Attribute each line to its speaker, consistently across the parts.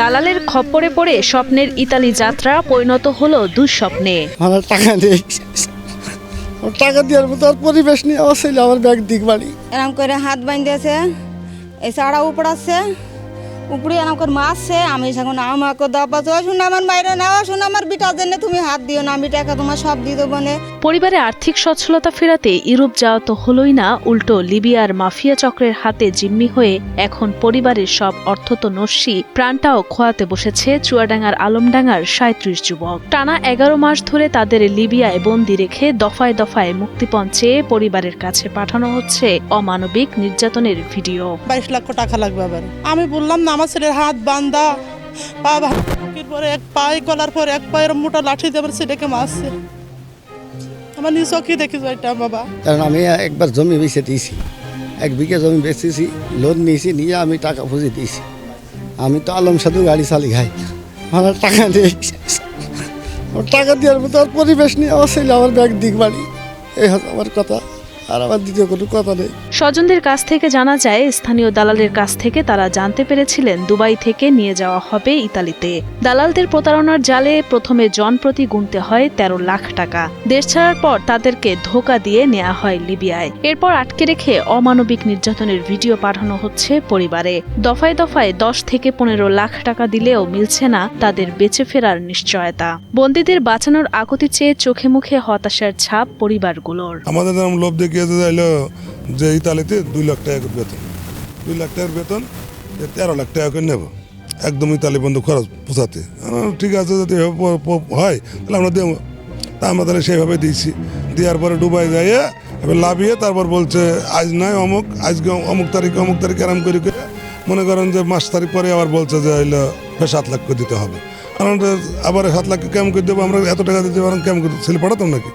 Speaker 1: দালালের খপ্পরে পড়ে স্বপ্নের ইতালি যাত্রা পরিণত হলো দুঃস্বপ্নে।
Speaker 2: আমার টাকা নেই। টাকা দেওয়ার মতো আর পরিবেশ নিয়ে আমার ছেলে আমার ব্যাগ দিক বাড়ি।
Speaker 3: এরকম করে হাত বাঁধতেছে এছাড়া উপড়াচ্ছে উপরে করে মারছে আমি এখন আমাকে দাপা তো শুনে আমার মাইরে নেওয়া শুনে আমার বিটার জন্য তুমি হাত দিও না আমি টাকা তোমার সব দিয়ে দেবো নে।
Speaker 1: পরিবারে আর্থিক সচ্ছলতা ফেরাতে ইউরোপ যাওয়া তো হলোই না উল্টো লিবিয়ার মাফিয়া চক্রের হাতে জিম্মি হয়ে এখন পরিবারের সব অর্থ তো নস্যি প্রাণটাও খোয়াতে বসেছে চুয়াডাঙ্গার আলমডাঙ্গার সাঁত্রিশ যুবক। টানা এগারো মাস ধরে তাদের লিবিয়ায় বন্দি রেখে দফায় দফায় মুক্তিপণ চেয়ে পরিবারের কাছে পাঠানো হচ্ছে অমানবিক নির্যাতনের ভিডিও।
Speaker 4: বাইশ লক্ষ টাকা লাগবে আবার। আমি বললাম না আমার ছেলের হাত বান্ধা পা ভাঙির পরে এক পায়ে গলার পরে এক পায়ের মোটা লাঠি দিয়ে আমার ছেলেকে মারছে। আমার নিজ চোখে দেখেছি এটা, বাবা।
Speaker 2: কারণ আমি একবার জমি বেঁচে দিয়েছি। এক বিঘে জমি বেচেছি, লোন নিয়েছি, নিয়ে আমি টাকা বুঝে দিয়েছি। আমি তো আলম সাধু গাড়ি চালি খাই। আমার টাকা নেই আমার টাকা দেওয়ার মতো পরিবেশ নিয়ে আমার ছেলে আমার ব্যাগ দিক বাড়ি। এই হচ্ছে আমার কথা। আর আমার দ্বিতীয় কোনো কথা নেই।
Speaker 1: স্বজনদের কাছ থেকে জানা যায় স্থানীয় দালালের কাছ থেকে তারা জানতে পেরেছিলেন দুবাই থেকে নিয়ে যাওয়া হবে ইতালিতে। দালালদের প্রতারণার জালে প্রথমে জনপ্রতি গুনতে হয় তেরো লাখ টাকা। দেশ ছাড়ার পর তাদেরকে ধোকা দিয়ে নেওয়া হয় লিবিয়ায়। এরপর আটকে রেখে অমানবিক নির্যাতনের ভিডিও পাঠানো হচ্ছে পরিবারে। দফায় দফায় দশ থেকে পনেরো লাখ টাকা দিলেও মিলছে না তাদের বেঁচে ফেরার নিশ্চয়তা। বন্দীদের বাঁচানোর আকুতি চেয়ে চোখে মুখে হতাশার ছাপ পরিবারগুলোর।
Speaker 5: আমাদের যেমন লোভ দেখিয়েছে চাইলো যে ইতালিতে দুই লাখ টাকা বেতন। দুই লাখ টাকার বেতন তেরো লাখ টাকা করে নেব। একদম ইতালি বন্ধু খরচ পোষাতে। ঠিক আছে, যদি হয়, তাহলে আমরা দেবো। তা আমরা তাহলে সেইভাবে দিয়েছি। দেওয়ার পরে ডুবাই যাইয়ে, এবার লাভিয়ে তারপর বলছে, আজ নয় অমুক, আজকে অমুক তারিখ অমুক তারিখ আরাম করে করে। মনে করেন যে মাস তারিখ পরে আবার বলছে যে হইল সাত লাখ করে দিতে হবে। কারণ আবার সাত লাখ কেমন করে দেবো? আমরা এত টাকা দিতে পারেন কেমন করে? ছেলে পাঠাতাম নাকি?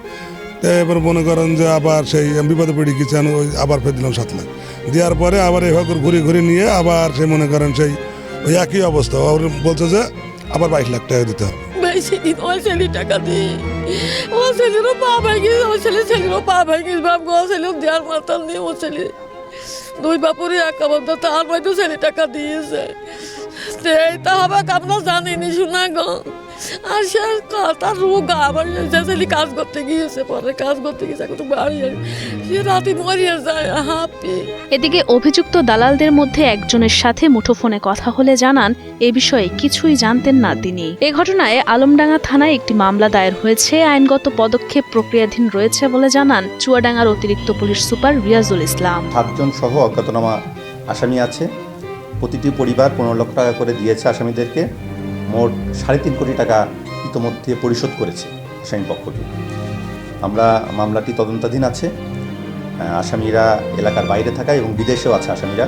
Speaker 5: এবার মনে করেন যে আবার সেই বিপদে পড়ে গেছি ওই আবার ফের দিলাম সাত লাখ। দেওয়ার পরে আবার এভাবে ঘুরে ঘুরে নিয়ে আবার সে মনে করেন সেই ওই একই অবস্থা। ওর বলছে যে আবার বাইশ লাখ টাকা দিতে হবে।
Speaker 6: ওই ছেলে টাকা ও ছেলে বাপ ছেলে। দুই একা টাকা দিয়েছে। জানিনি শোনা গো। আর সে তার রোগা আমার যে ছেলে কাজ করতে গিয়েছে পরে কাজ করতে গিয়েছে এখন বাড়ি সে রাতে মরিয়ে যায় হাঁপি।
Speaker 1: এদিকে অভিযুক্ত দালালদের মধ্যে একজনের সাথে মুঠোফোনে কথা হলে জানান এ বিষয়ে কিছুই জানতেন না তিনি। এ ঘটনায় আলমডাঙ্গা থানায় একটি মামলা দায়ের হয়েছে আইনগত পদক্ষেপ প্রক্রিয়াধীন রয়েছে বলে জানান চুয়াডাঙ্গার অতিরিক্ত পুলিশ সুপার রিয়াজুল ইসলাম।
Speaker 7: সাতজন সহ অজ্ঞাতনামা আসামি আছে প্রতিটি পরিবার পনেরো লক্ষ টাকা করে দিয়েছে আসামিদেরকে। মোট সাড়ে তিন কোটি টাকা ইতোমধ্যে পরিশোধ করেছে আসামি পক্ষটি। আমরা মামলাটি তদন্তাধীন আছে আসামিরা এলাকার বাইরে থাকা এবং বিদেশেও আছে আসামিরা।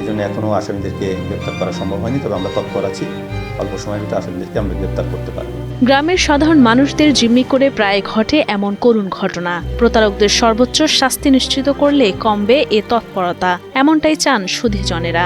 Speaker 7: এই জন্য এখনও আসামিদেরকে গ্রেপ্তার করা সম্ভব হয়নি, তবে আমরা তৎপর আছি। অল্প সময়ের ভিতরে আসামিদেরকে আমরা গ্রেপ্তার করতে পারব।
Speaker 1: গ্রামের সাধারণ মানুষদের জিম্মি করে প্রায় ঘটে এমন করুণ ঘটনা। প্রতারকদের সর্বোচ্চ শাস্তি নিশ্চিত করলে কমবে এ তৎপরতা। এমনটাই চান সুধীজনেরা